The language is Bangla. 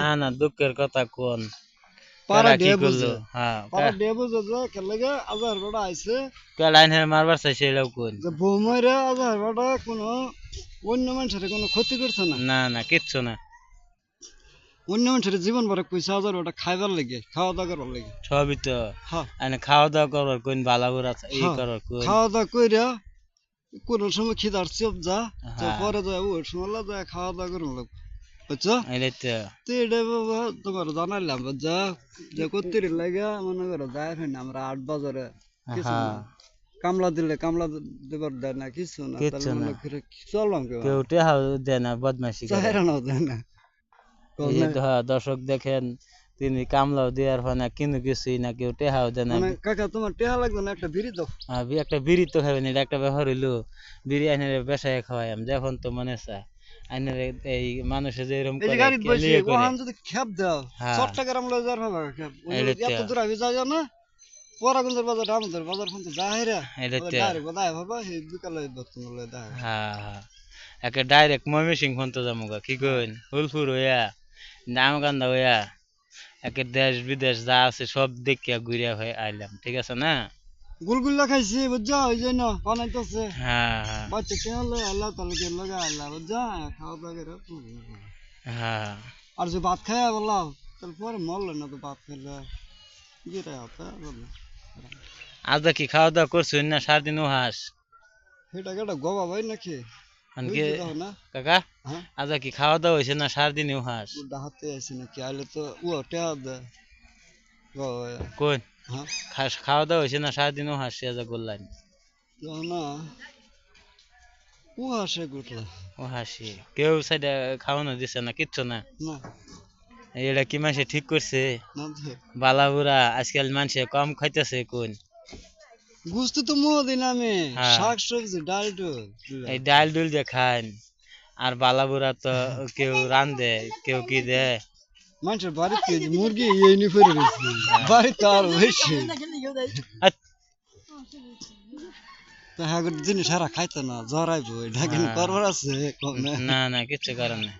না না দুঃখের কথা কোন? দিয়ে হ্যাঁ পাড়া দিয়ে বুঝে যে কে আজার বেটা আইছে। কেডাইন হে মারবার চাইছে এলাও কোন? যে বউ আজার বেটা কোনো অন্য মানুষের কোনো ক্ষতি করছে না। না না কিচ্ছু না। অন্য মানুষের জীবন ভরে পয়সা হাজার ওটা খাইবার লাগে খাওয়া দাওয়া করবার লাগে। সবই তো। খাওয়া দাওয়া করার কোন বালা বুড়া ই করার কোন? খাওয়া দাওয়া কইরা কোন সময় খিদার চেপ যা হ্যাঁ। পরে যায় ওই সময় যায় খাওয়া দাওয়া লোক বুঝছ? এটাই তো। তো এটা তোমার জানাইলাম যে লাগে মনে করো যায় ফেন আমরা আট বাজারে। কামলা দিলে কামলা দেবার দেয় না কিছু চললাম কেউ টেহা দেয় না দেয় দর্শক দেখেন তিনি কামলাও দেওয়ার হয় না কিন্তু কিছুই না কেউ টেহাও দেয় না। মানে কাকা তোমার টেহা লাগবে না একটা বিড়ি দাও? আর একটা বিড়ি তো খাবেন এটা একটা ব্যাপার হইল। আইনের বেসায় আমি যখন তো মনে চায় আইনের এই মানুষে যে এরকম এই করে গাড়ি বসে কেলিয়ে করে। যদি খেপ দাও হ্যাঁ। ষাট টাকার আমরা যার হবে খেপ এত দূর না পরাগঞ্জের বাজার আমাদের বাজার ফোন তো রে। তো ডাইরেক্ট বাদায় ভাবা সেই বিকালে বর্তমান লয়ে দেয় হ্যাঁ হ্যাঁ। একে ডাইরেক্ট ময়মনসিং ফোন তো কি কইন? হুলফুর হইয়া নামকান্দা হইয়া একে দেশ বিদেশ যা আছে সব দেখিয়া ঘুরিয়া হয়ে আইলাম ঠিক আছে না? গুলগুল্লা খাইছি বুঝছ? ওই জন্য বানাইতেছে। হ্যাঁ। হ্যাঁ বাচ্চা কে হলো আল্লাহ তালকে লগা আল্লাহ বুঝছ? খাওয়া দাওয়া করে হ্যাঁ আর যে ভাত খায় বললাম তাহলে পরে মরলো না তো ভাত খেলে? যেটা হতো বলল। আজ কি খাওয়া দাওয়া করছুন না সারাদিন হাস সেটা কেটা গবা ভাই নাকি? আনকে কাকা হ্যাঁ? আজ কি খাওয়া দাওয়া হয়েছে না সারাদিন হাস ওটা হাতে আছে নাকি? আইলে তো ও টেহা দেয়। কোন? খাওয়া দাওয়া হয়েছে না? সারাদিন হাস আজ করলেন না ও আসে গুটলা। ও হাসি। কেউ সাইডে খাওয়ানো দিছে না? কিচ্ছু না? না। এটা কি মানুষে ঠিক করছে? না তো বালা বুড়া আজকাল মানুষে কম খাইতেছে কোন? গুস্ত তো মোহ দিন আমি হ্যাঁ। শাক সবজি ডাল ডুল। এই ডাল ডুল যে খান। আর বালা বুড়া তো কেউ রান্ধে কেউ কি দেয়? মানুষের বাড়িতে যে মুরগি এই নি ফেরে রয়েছে বাড়িতে আর বেশি আচ্ছা, তো হ্যাঁ জিনিস সারা খাইতো না জরাইবো এটা কিন্তু হ্যাঁ। করবার আছে কম না না না কিচ্ছু কারণ নাই